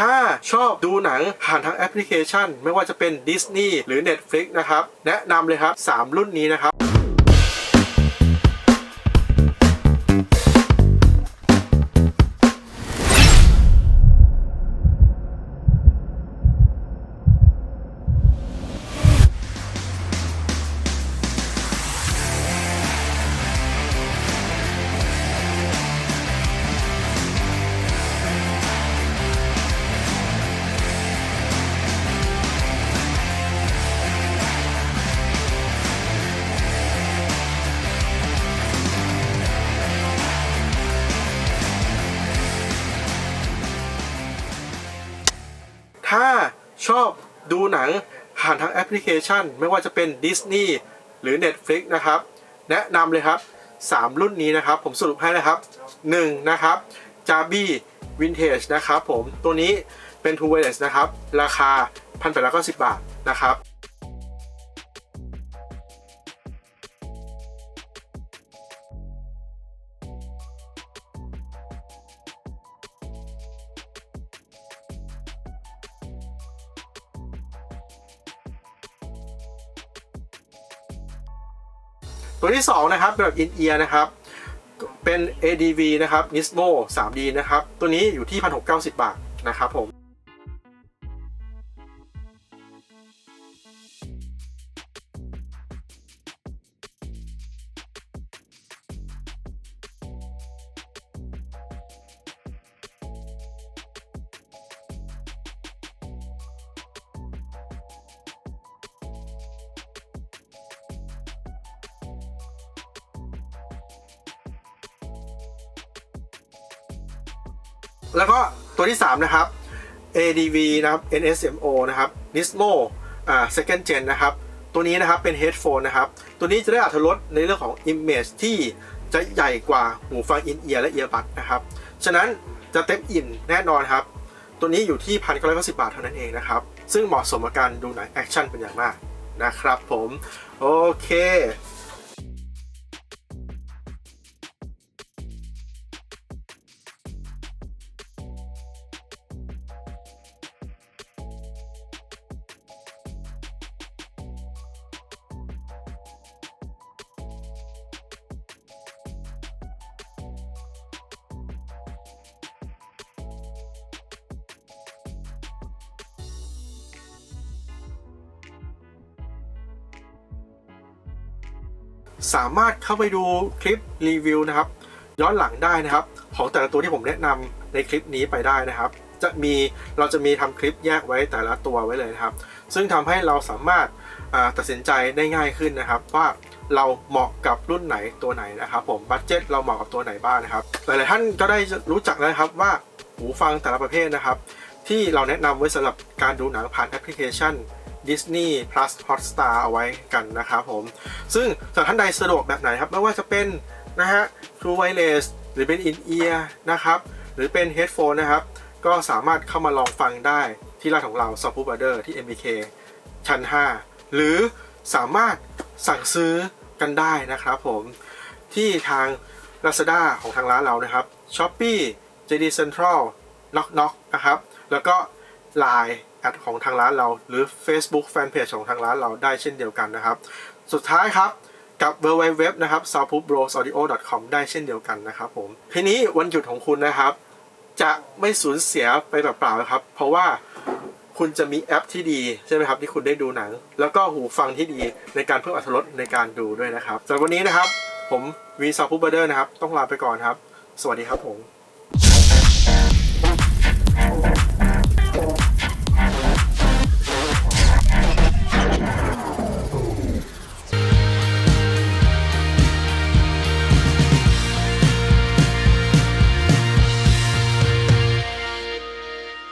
ถ้าชอบดูหนังผ่านทางแอปพลิเคชัน ไม่ว่าจะเป็น Disney หรือ Netflix นะครับ แนะนำเลยครับ 3 รุ่นนี้นะครับ ถ้าชอบดูหนังผ่านทางแอปพลิเคชัน ไม่ว่าจะเป็น Disney หรือ Netflix นะครับ แนะนำเลยครับ 3 รุ่นนี้นะครับ ผมสรุปให้นะครับ 1 นะครับ j a b i Vintage นะครับผมตัวนี้เป็น True Wireless นะครับ ราคา 1,890 บาทนะครับ ตัวที่ 2 นะครับแบบอินเอียร์นะครับ เป็น ADV นะครับ Nismo 3D นะครับ ตัวนี้อยู่ที่ 1,690 บาทนะครับผม แล้วก็ตัวที่ 3 นะครับ ADV นะครับ NSMO นะครับ Nismo อ่า second gen นะครับ ตัวนี้นะครับเป็น headphone นะครับ ตัวนี้จะได้อัตรสในเรื่องของ image ที่จะใหญ่กว่าหูฟัง in ear และ earbud นะครับ ฉะนั้นจะเต็มอิ่มแน่นอนครับ ตัวนี้อยู่ที่1,990บาทเท่านั้นเองนะครับ ซึ่งเหมาะสมกับการดูหนังแอคชั่นเป็นอย่างมากนะครับผม โอเค สามารถเข้าไปดูคลิปรีวิวนะครับ ย้อนหลังได้นะครับ ของแต่ละตัวที่ผมแนะนำในคลิปนี้ไปได้นะครับ จะมีเราจะมีทำคลิปแยกไว้แต่ละตัวไว้เลยนะครับ ซึ่งทำให้เราสามารถตัดสินใจได้ง่ายขึ้นนะครับ ว่าเราเหมาะกับรุ่นไหนตัวไหนนะครับผมบัตเจ็ตเราเหมาะกับตัวไหนบ้างนะครับ หลายๆท่านก็ได้รู้จักแล้วนะครับว่าหูฟังแต่ละประเภทนะครับ ที่เราแนะนำไว้สำหรับการดูหนังผ่านแอปพลิเคชัน Disney Plus Hotstar เอาไว้กันนะครับผม ซึ่งสำหรับท่านใดสะดวกแบบไหนครับ ไม่ว่าจะเป็นนะฮะ True Wireless หรือเป็น In Ear นะครับ หรือเป็น Headphone นะครับ ก็สามารถเข้ามาลองฟังได้ที่ร้านของเรา s o f t b u d e r ที่ MBK ชั้น 5 หรือสามารถสั่งซื้อกันได้นะครับผม ที่ทาง Lazada ของทางร้านเรานะครับ Shopee JD Central Knock Knock นะครับ แล้วก็ Line แอดของทางร้านเรา หรือ Facebook Fanpage ของทางร้านเราได้เช่นเดียวกันนะครับ สุดท้ายครับกับ w w w นะครับ s o u t h p o o b r o s a u d i o com ได้เช่นเดียวกันนะครับผมทีนี้วันหยุดของคุณนะครับ จะไม่สูญเสียไปเปล่าๆครับ เพราะว่าคุณจะมีแอปที่ดีใช่ไหมครับที่คุณได้ดูหนัง แล้วก็หูฟังที่ดีในการเพิ่มอรรถรสในการดูด้วยนะครับสำหรับวันนี้นะครับ ผมวีซาพูบเดอร์นะครับ ต้องลาไปก่อนครับ สวัสดีครับผม